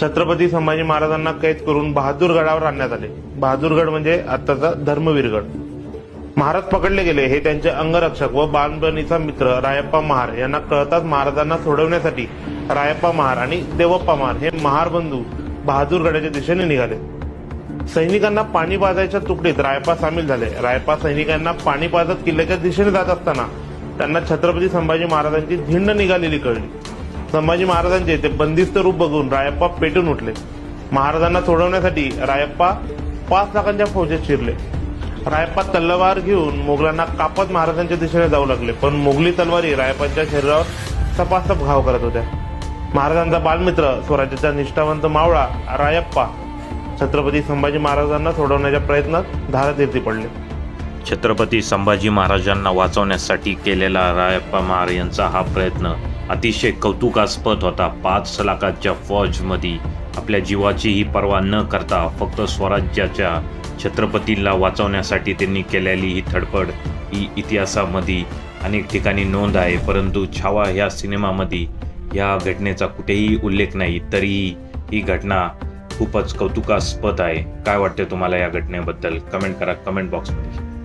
छत्रपती संभाजी महाराजांना कैद करून बहादूरगडावर आणण्यात आले. बहादूरगड म्हणजे आत्ताचा धर्मवीरगड. महाराज पकडले गेले हे त्यांचे अंगरक्षक व बाणबणीचा मित्र रायप्पा महार. यांना कळताच महाराजांना सोडवण्यासाठी रायप्पा महार आणि देवप्पा महार हे महार बंधू बहादूरगडाच्या दिशेने निघाले. सैनिकांना पाणी पाजायच्या तुकडीत रायप्पा सामील झाले. रायप्पा सैनिकांना पाणी पाजत किल्ल्याच्या दिशेने जात असताना त्यांना छत्रपती संभाजी महाराजांची धिंड निघालेली कळली. संभाजी महाराजांचे ते बंदिस्त रूप बघून रायप्पा पेटून उठले. महाराजांना सोडवण्यासाठी रायप्पा पाच लाखांच्या फौजेत शिरले. रायप्पा तलवार घेऊन मोगलांना कापत महाराजांच्या दिशेने जाऊ लागले पण मोगली तलवारी रायप्पांच्या शरीरावर सपासप घाव करत होत्या. महाराजांचा बालमित्र स्वराज्याचा निष्ठावंत मावळा रायप्पा छत्रपती संभाजी महाराजांना सोडवण्याच्या प्रयत्नात धारातीर्थी पडले. छत्रपती संभाजी महाराजांना वाचवण्यासाठी केलेला रायप्पा महार यांचा हा प्रयत्न अतिशय कौतुकास्पद होता पाच सलाखाच्या फौजमध्ये आपल्या जीवाचीही पर्वा न करता फक्त स्वराज्याच्या छत्रपतींना वाचवण्यासाठी त्यांनी केलेली ही धडपड ही इतिहासामध्ये अनेक ठिकाणी नोंद आहे परंतु छावा ह्या सिनेमामध्ये या घटनेचा कुठेही उल्लेख नाही तरीही ही घटना खूपच कौतुकास्पद आहे. काय वाटते तुम्हाला या घटनेबद्दल? कमेंट करा कमेंट बॉक्समध्ये.